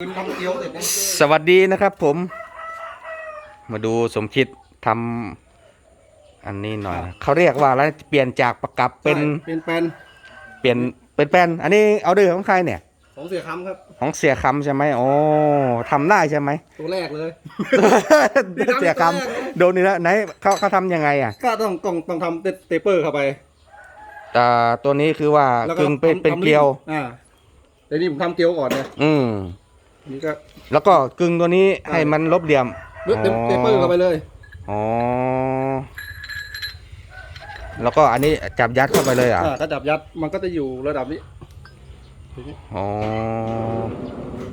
สร็จนะสวัสดีนะครับผม มาดูสมคิดทำอันนี้หน่อยนะเขาเรียกว่าอะไรเปลี่ยนจากประกับเป็นใช่เป็นแปลนเปลี่ยนเป็นแป้นอันนี้เอาดื้อของใครเนี่ย ของเสียคำครับ ของเสียคำใช่ไหมโอ้ทำได้ใช่ไหม ตัวแรกเลย เสียคำโดนนี่แล้วไหนเขาเขาทำยังไงอะ ก็ต้องต้องต้องทำเตเปอร์เข้าไปอ่าตัวนี้คือว่าแล้วกึ่งเป็นทำเป็นทำเกลียวอ่าแต่นี่ผมทำเกี๊ยวก่อนนะอืม นี่ก็แล้วก็กึ่งตัวนี้ให้มันลบเหลี่ยมเลือกเตเปอร์เข้าไปเลยอ๋อแล้วก็อันนี้จับยัดเข้าไปเลยอะอ่าถ้าจับยัดมันก็จะอยู่ระดับนี้อ๋อ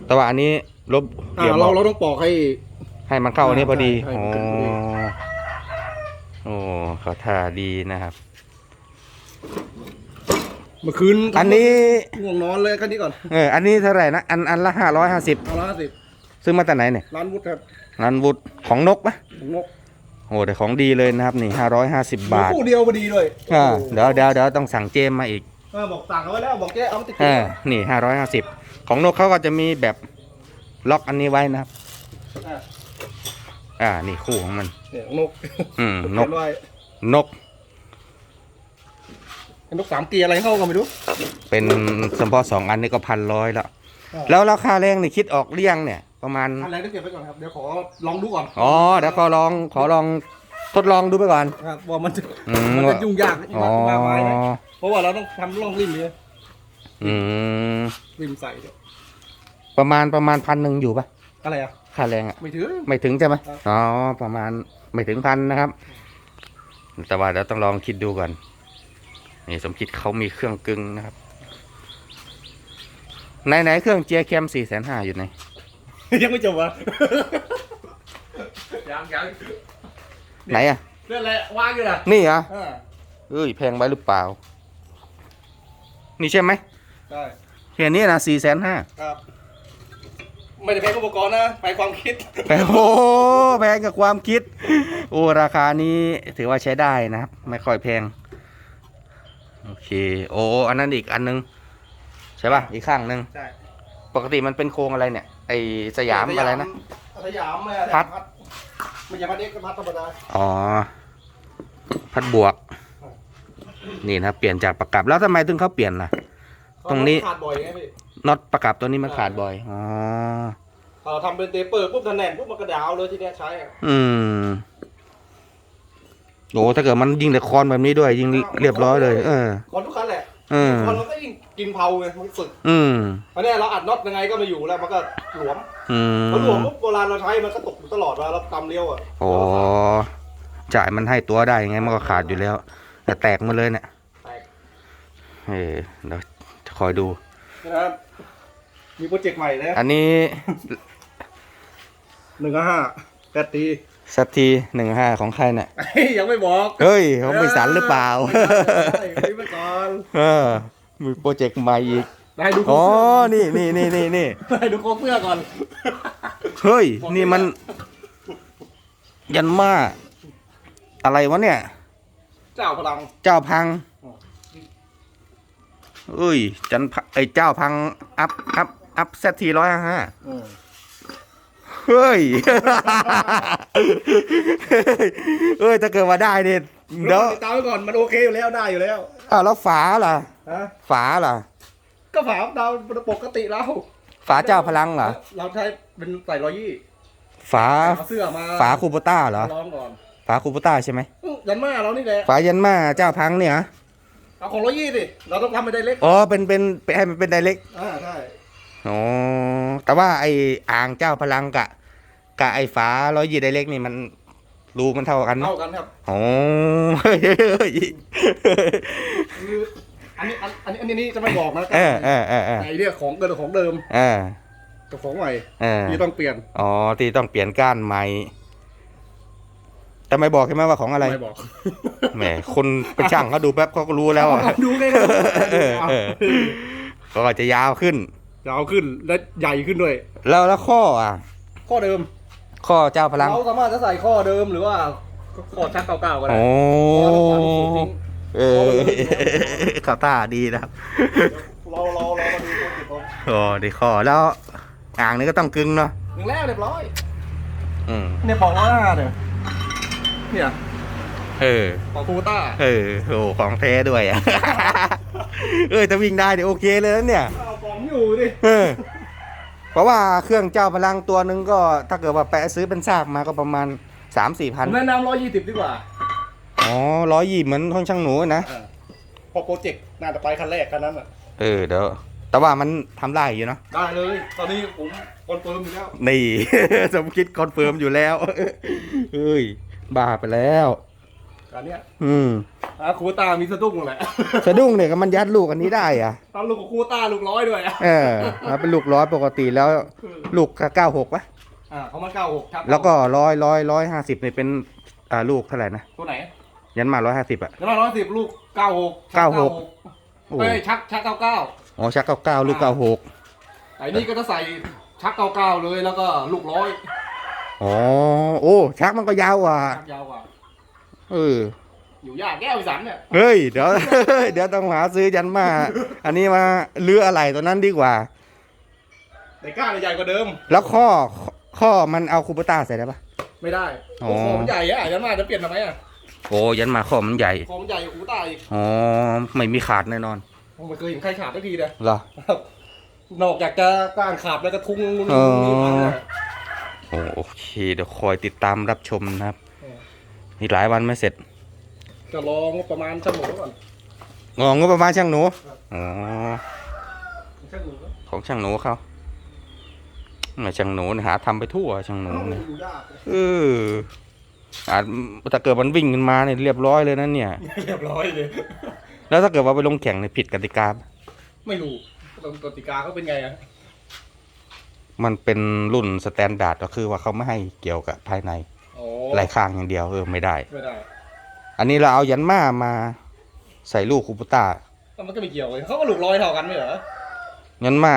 แต่ว่าอันนี้ลบเหอ่าลี่ยมเราออกเราต้องปอกให้ ให้มันเข้าอันนี้พอดีใช่อ๋อใช่พอดีโอ้เขาท่าดีนะครับ เมื่อคืนอันนี้ง่วงนอนเลยแค่นี้ก่อนเอออันนี้เท่าไหร่นะอันอันละห้าร้อยห้าสิบเอาละห้าสิบซื้อมาจากไหนเนี่ยร้านวุฒิครับร้านวุฒของนกปะของนกโอ้แต่ของดีเลยนะครับนี่ห้าร้อยห้าสิบบาทคู่เดียวพอดีเลยอ่าเดี๋ยวเดี๋ยวเดี๋ยวต้องสั่งเจมมาอีกเออบอกสั่งเอาไว้แล้วบอกแกเอามาติดเออนี่ห้าร้อยห้าสิบของนกเขาก็จะมีแบบล็อกอันนี้ไว้นะครับอ่าอ่านี่คู่ของมันเนี่ยของนก อืมนกเขียไว้นก นกสามเกียร์อะไรเข้ากันไม่รู้เป็นเฉพาะสองอันนี้ก็พันร้อยแล้วอ่าแล้วราคาแรงนี่คิดออกเรียงเนี่ย ประมาณอะไรต้องเก็บไว้ก่อนครับเดี๋ยวขอลองดูก่อนอ๋อเดี๋ยวขอลองขอลองทดลองดูไปก่อนครับว่ามันจะอืมมันจะยุ่งยากอ๋อมากมายไหมเพราะว่าเราต้องทำร่องริมเนี่ยอืมริมใส่เนี่ยประมาณประมาณพันหนึ่งอยู่ปะอะไรอะค่าแรงอะไม่ถือไม่ถึงใช่ไหมครับอ๋อประมาณไม่ถึงพันนะครับ แต่ว่าเดี๋ยวต้องลองคิดดูก่อน นี่สมคิดเขามีเครื่องกึ่งนะครับไหนไหนเครื่องเจียแคมสี่แสนห้าอยู่ไหน ยังไม่จบอะยังยังไหนอะเรื่องอะไรว่างอยู่นะนี่เหรอะอ่าเอ้ยแพงไปหรือเปล่า นี่ใช่ไหมได้เห็นนี่นะสี่แสนห้าครับ ไม่ได้แพงอุปกรณ์นะไปความคิดแพงโอ้แพงกับความคิด โอ้ราคานี้ถือว่าใช้ได้นะครับ ไม่ค่อยแพงโอ เค โอ้ อันนั้นอีกอันนึง ใช่ป่ะ อีกข้างนึง ใช่ ปกติมันเป็นโครงอะไรเนี่ย ไอสยามอะไรนะ สยามอะไรพัด ไม่ใช่พัดเอ็กซ์ก็พัดธรรมดา อ๋อ พัดบวก นี่นะครับเปลี่ยนจากประกับ แล้วทำไมถึงเขาเปลี่ยนล่ะ ตรงนี้ขาดบ่อยไงพี่น็อตประกับตัวนี้มันขาดบ่อย อ๋อเราทำเป็นเตเปอร์ปุ๊บคะแนนปุ๊บมันกระดาวเลยที่เนี้ยใช้อะอืม โอ้ถ้าเกิดมันยิงแต่คอนแบบนี้ด้วย ยิงเรียบร้อยเลย เออคนทุกคันแหละเออคนมันก็ยิ่งกินเผาไงมันสึกอืมอันเนี้ยเราอัดน็อตยังไงก็ไม่อยู่แล้วมันก็หลวมอืมพอหลวมปุ๊บโบราณเราใช้มันก็ตกอยู่ตลอดเวลาเราตำเลี้ยวอะโอ้จ่ายมันให้ตัวได้ยังไงมันก็ขาดอยู่แล้วแต่แตกมาเลยเนี่ยแตกเออเดี๋ยวจะคอยดูนะครับมีโปรเจกต์ใหม่นะอันนี้หนึ่งห้า แปดตีสักทีหนึ่งห้าของใครเนี่ยยังไม่บอก เฮ้ยของบริษัทหรือเปล่าได้ยไปก่อนเออมีโปรเจกต์ใหม่อีกได้ดูโอ๋อเสื้นี่นี่นี่นี่นี่ได้ดูโคเสื้อก่อนเฮ้ยนี่มัน ยันมาอะไรวะเนี่ย เจ้าพลัง เจ้าพังเอ้ย จันพะไอเจ้าพังอัพอัพอัพเซตทีร้อยห้าอ เฮ้ย เฮ้ย ถ้าเกิดว่าได้เนี่ยเดี๋ยวติดตามไว้ก่อนมันโอเคอยู่แล้วได้อยู่แล้วอ้าวแล้วฝาล่ะ ฮะฝาล่ะ ก็ฝาดาวปกติแล้วฝาเจ้าพลังเหรอ เราใช้เป็นใส่ร้อยยี่ฝา เอาเสื้อมาฝาคูโบต้าเหรอ ลองก่อนฝาคูโบต้าใช่ไหม อื้อยันมาเรานี่แหละฝายันมาเจ้าพังเนี่ยเหรอเอาของร้อยยี่สิเราต้องทำให้ได้เล็กอ๋อ เป็น เป็นเป็นให้มันเป็นไดเล็กอ่าใช่อ๋อ แต่ว่าไอ้อ่างเจ้าพลังกะ กะไอ้ฝาร้อยยี่ไดเล็กนี่มันรูมันเท่ากันไหมเท่ากันครับอ๋อเฮ้ยเฮ้ยคืออันนี้อันอันนี้อันนี้จะไม่บอกนะเออเออเออเออไอเนี่ยของเกินของเดิมเออกับของใหม่เออที่ต้องเปลี่ยนอ๋อที่ต้องเปลี่ยนก้านใหม่แต่ไม่บอกใช่ไหมว่าของอะไรไม่บอกแหมคนเป็นช่างเขาดูแป๊บเขาก็รู้แล้วอะดูใกล้เออเออก็อาจจะยาวขึ้นยาวขึ้นและใหญ่ขึ้นด้วย แล้วแล้วข้ออะ ข้อเดิม ข้อเจ้าพลัง เราสามารถจะใส่ข้อเดิมหรือว่าข้อชักเก่าๆก็ได้โอ้เพราะว่าเราตัดสูตรทิ้งเออเขาตาดีนะครับ เราเราเรามาดูโปรเจกต์ของโอ้ดีข้อแล้วอ่างนี่ก็ต้องกึ่งเนาะหนึ่งแล้วเรียบร้อยอืมเนี่ยปอกล้อหน้าเนี่ยเนี่ยเออปอกคูต้าเออโหของแท้ด้วยอะ เออถ้าวิ่งได้เนี่ยโอเคเลยนะเนี่ย เอาปองอยู่ดิ เออ เพราะว่าเครื่องเจ้าพลังตัวหนึงก็ถ้าเกิดว่าแปะซื้อเป็นซากมาก็ประมาณสามสี่ผพันมแนะนำร้อยยี่สิบดีกว่า อ๋อร้อยยี่เหมือนของช่างหนูนะเออพอโปรเจกต์น่าจะไปคันแรกคันนั้นอะ เออเดี๋ยวแต่ว่ามันทำได้อยู่เนาะได้เลย ตอนนี้ผมคอนเฟิร์มอยู่แล้ว นี่ สมคิดคอนเฟิร์มอยู่แล้วเฮ้ยบ้าไปแล้วการเนี้ย อืม อะคูต้ามีสะดุ้งแหละสะดุ้งเนี่ยก็มันยัดลูกอันนี้ได้อะตอนลูกของคูต้าลูกร้อยด้วยอะเออมันเป็นลูกร้อยปกติแล้วลูกเก้าหกปะอ่าเขามาเก้าหกครับแล้วก็ร้อยร้อยร้อยห้าสิบเนี่ยเป็นอ่าลูกเท่าไหร่นะตัวไหนยันมาร้อยห้าสิบอะแล้วมาร้อยสิบลูกเก้าหกเก้าหกโอ้เอ้ยชักชักเก้าเก้าอ๋อชักเก้าเก้าลูกเก้าหกไอ้นี่ก็จะใส่ชักเก้าเก้าเลยแล้วก็ลูกร้อยอ๋อโอ้ชักมันก็ยาวกว่าชักยาวกว่าเออ อยู่ยากแก้วอีสันเนี่ยเฮ้ยเดี๋ยว เดี๋ยวต้องหาซื้อยันมา อันนี้มาเลืออะไรตัวนั้นดีกว่า แต่ก้านใหญ่กว่าเดิม แล้วข้อข้อมันเอาคูปต้าใส่ได้ปะ ไม่ได้อ๋อโอ้โหมันใหญ่อะยันมาจะเปลี่ยนทำไมอะโอ้ยันมาข้อมันใหญ่คอมันใหญ่กว่าคูต้าอีกอ๋อไม่มีขาดแน่นอนผมไม่เคยเห็นใครขาดสักทีเลยเหรอ นอกจากจะก้านขาดแล้วก็ทุ้งอ๋อนี่มันเนี่ย โอ้โอเค เดี๋ยวคอยติดตามรับชมนะครับ เอออีกหลายวันไม่เสร็จ จะลองประมาณชั่วโมงก่อนงองบประมาณช่างหนูอ๋อชั่วโมงก่อนของช่างหนูเขาไม่ช่างหนูเนี่ยหาทำไปทั่วช่างหนูเนี่ยอยู่ยากเอออาจถ้าเกิดมันวิ่งขึ้นมาเนี่ยเรียบร้อยเลยนะเนี่ย เรียบร้อยเลย แล้วถ้าเกิดว่าไปลงแข่งเนี่ยผิดกติกาปะไม่รู้กติกาเขาเป็นไงอะมันเป็นรุ่นสแตนดาร์ดก็คือว่าเขาไม่ให้เกี่ยวกับภายในอ๋อลายข้างอย่างเดียวเออไม่ได้ ไม่ได้ อันนี้เราเอายันมามาใส่ลูกคูปต้าแต่มันก็ไม่เกี่ยวเลยเขาก็ลูกร้อยเท่ากันไม่เหรอยันมา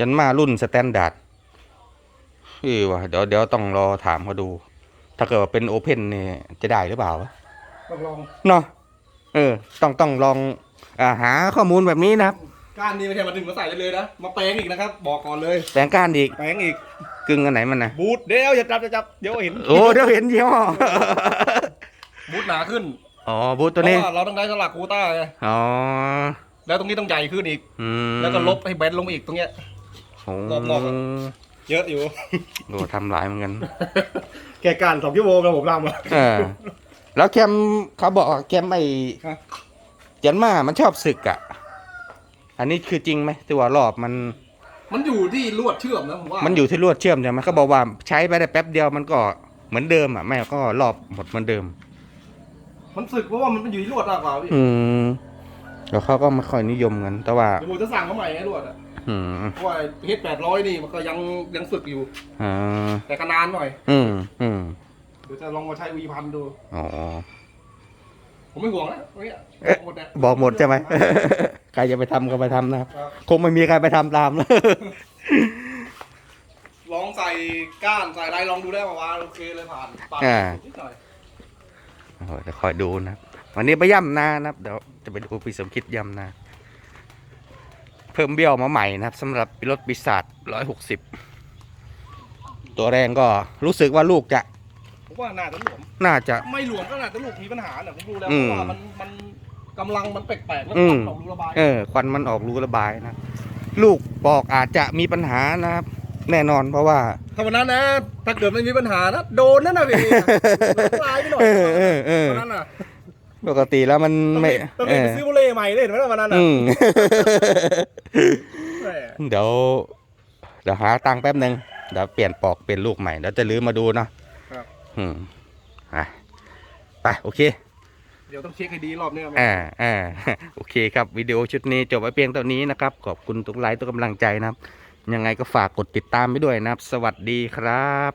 ยันมารุ่นสแตนดาร์ดเออว่ะเดี๋ยวเดี๋ยวต้องรอถามเขาดู ถ้าเกิดว่าเป็นโอเพนเนี่ยจะได้หรือเปล่าวะต้องลองเนาะเออ ต้องต้องลองอาหาข้อมูลแบบนี้นะครับก้านนี้ไม่ใช่มาถึงมาใส่ได้เลยนะมาแปลงอีกนะครับ บอกก่อนเลยแปลงก้านอีกแปลงอีกกึ่งอันไหนมันนะบูทเดี๋ยวอย่าจับอย่าจับเดี๋ยวเห็นโอ้เดี๋ยวเห็นยี่ห้อ บูทหนาขึ้นอ๋อบูธตัวนี้เพราะว่าเราต้องได้สลักคูต้าไงอ๋อแล้วตรงนี้ต้องใหญ่ขึ้นอีกอืมแล้วก็ลบให้แบนลงอีกตรงเนี้ย โอ้รอบๆอะ เยอะอยู่ โหทำหลายเหมือนกันแค่การสองชั่วโมงนะผมทำอะเออแล้วแคมเขาบอกว่าแคมไอ้ฮะยันมามันชอบศึกอะ อันนี้คือจริงไหมที่ว่ารอบมัน มันอยู่ที่ลวดเชื่อมนะผมว่ามัมันอยู่ที่ลวดเชื่อมใช่ไหมเขาบอกว่าใช้ไปได้แป๊บเดียวมันก็เหมือนเดิมอะไม่ก็รอบหมดเหมือนเดิม มันสึกเพราะว่ามันอยู่ที่ลวดมากกว่าพี่อืมแล้วเขาก็ไม่ค่อยนิยมกันแต่ว่า เดี๋ยวผมจะสั่งมาใหม่ไงลวดอะอืมเพราะว่าเฮดแปดร้อยนี่มันก็ยังยังสึกอยู่ อ่าแต่ก็นานหน่อยอืมอืมเดี๋ยวจะลองมาใช้วีพันดู อ๋อ ผมไม่ห่วงนะตรงเนี้ยเอ๊ะหมดนะบอกหมดใช่ไหม ใครจะไปทำก็ไปทำนะครับ ครับคงไม่มีใครไปทำตามลองใส่ก้านใส่อะไรลองดูได้ป่าวะโอเคเลยผ่านปาดอ่า นิดหน่อยโอ้โห เดี๋ยวคอยดูนะครับวันนี้ไปย่ำนานะครับ เดี๋ยวจะไปดูพี่สมคิดย่ำนา เพิ่มเบี้ยวมาใหม่นะครับสำหรับรถปีศาจร้อยหกสิบตัวแรงก็รู้สึกว่าลูกจะผมว่าน่าจะหลวม น่าจะ ไม่หลวมก็น่าจะลูกมีปัญหาแหละผมดูแล้วอืเพมราะว่ามันมันกำลังมันแปลกๆแล้วอืคมวันออกรูระบายเออควันมันออกรูระบายนะ ลูกปอกอาจจะมีปัญหานะครับ แน่นอนเพราะว่าถ้าวันนั้นนะถ้าเกิดไม่มีปัญหานะโดนนั่นน่ะพี่ลายไปหน่อยเออเออเออวันนั้นน่ะปกติแล้วมันต้องไม่รีบต้องเอรีบไปอซื้อโบเล่ใหม่เลยเห็นไหมล่ะวันนั้นน่ะอืมแหมเดี๋ยวเดี๋ยวหาตังค์แป๊บหนึ่งเดี๋ยวเปลี่ยนปอกเปลี่ยนลูกใหม่เดี๋ยวจะลื้อมาดูเนาะครับอืมอะไปโอเค เดี๋ยวต้องเช็คให้ดีรอบเนี้ยอ่าอ่าโอเคครับวิดีโอชุดนี้จบไว้เพียงเท่านี้นะครับ ขอบคุณทุกไลค์ทุกกำลังใจนะครับ ยังไงก็ฝากกดติดตามไปด้วยนะครับ สวัสดีครับ